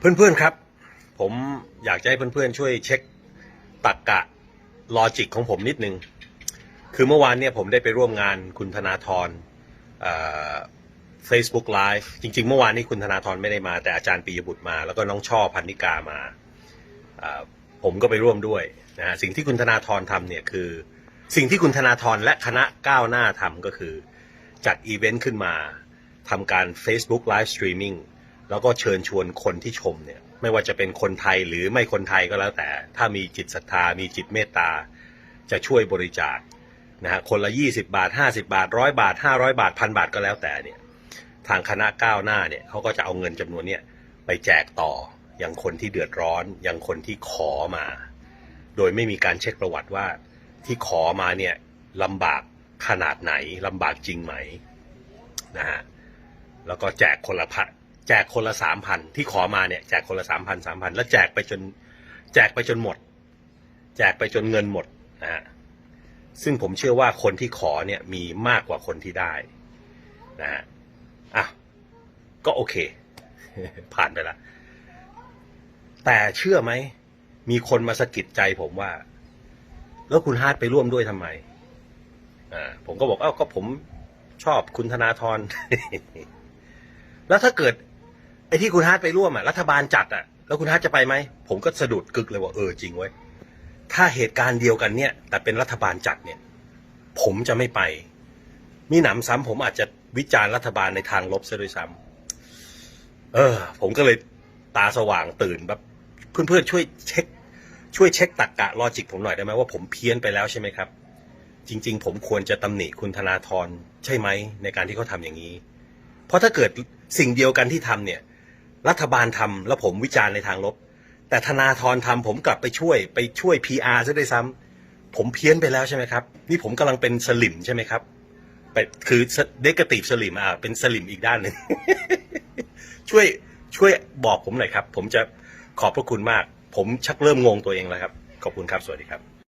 เพื่อนๆครับ ผมอยากจะให้เพื่อนๆช่วยเช็คตรกกะลอจิกของผมนิดนึง คือเมื่อวานเนี่ยผมได้ไปร่วมงานคุณธนาธรเฟซบุ๊กไลฟ์จริง ๆ เมื่อวานนี้คุณธนาธรไม่ได้มา แต่อาจารย์ปียบุตรมา แล้วก็น้องช่อพันนิกามา ผมก็ไปร่วมด้วยนะฮะสิ่งที่คุณธนาธรทำเนี่ยคือ สิ่งที่คุณธนาธรและคณะก้าวหน้าทำก็คือ จัดอีเวนต์ขึ้นมาทำการ Facebook Live Streaming แล้วก็เชิญชวนคนที่ชมเนี่ยไม่ว่าจะเป็นคนไทยหรือไม่คนไทยก็แล้วแต่ ถ้ามีจิตศรัทธามีจิตเมตตา จะช่วยบริจาคนะฮะคนละ 20 บาท 50 บาท100บาท 500 บาทพันบาทก็แล้วแต่เนี่ยทางคณะก้าวหน้าเนี่ยเขาก็จะเอาเงินจำนวนเนี่ยไปแจกต่อยังคนที่เดือดร้อนยังคนที่ขอมา โดยไม่มีการเช็คประวัติว่าที่ขอมาเนี่ยลำบากขนาดไหนลำบากจริงไหมนะฮะแล้วก็แจกคนละพัน แจกคนละสามพันที่ขอมาเนี่ยแจกคนละสามพันสามพันแล้วแจกไปจน แจกไปจนหมด แจกไปจนเงินหมดนะฮะซึ่งผมเชื่อว่าคนที่ขอเนี่ยมีมากกว่าคนที่ได้นะฮะอะก็โอเค ผ่านไปละ แต่เชื่อไหม มีคนมาสะกิดใจผมว่า แล้วคุณฮาร์ดไปร่วมด้วยทำไมอ่าผมก็บอกเอ้าก็ผมชอบคุณธนาธรแล้วถ้าเกิด ไอ้ที่คุณฮาร์ดไปร่วมอะรัฐบาลจัดอะแล้วคุณฮาร์ดจะไปไหมผมก็สะดุดกึกเลยว่าเออจริงเว้ยถ้าเหตุการณ์เดียวกันเนี่ย แต่เป็นรัฐบาลจัดเนี่ย ผมจะไม่ไป มีหนำซ้ำผมอาจจะวิจารณ์รัฐบาลในทางลบซะด้วยซ้ำเออ ผมก็เลยตาสว่างตื่นแบบเพื่อนๆช่วยเช็ค ช่วยเช็คตรกกะลอจิกผมหน่อยได้ไหมว่าผมเพี้ยนไปแล้วใช่ไหมครับ จริง ๆ ผมควรจะตำหนิคุณธนาธรใช่ไหมในการที่เขาทำอย่างนี้ เพราะถ้าเกิดสิ่งเดียวกันที่ทำเนี่ย รัฐบาลทำแล้วผมวิจารณ์ในทางลบ แต่ธนาธรทำผมกลับไปช่วยไปช่วย PR ซะด้วยซ้ำผมเพี้ยนไปแล้วใช่ไหมครับ นี่ผมกำลังเป็นสลิมใช่ไหมครับไปคือเดกติฟสลิมอะเป็นสลิมอีกด้านหนึ่งช่วยช่วยบอกผมหน่อยครับ ผมจะขอบพระคุณมาก ผมชักเริ่มงงตัวเองแล้วครับ ขอบคุณครับ สวัสดีครับ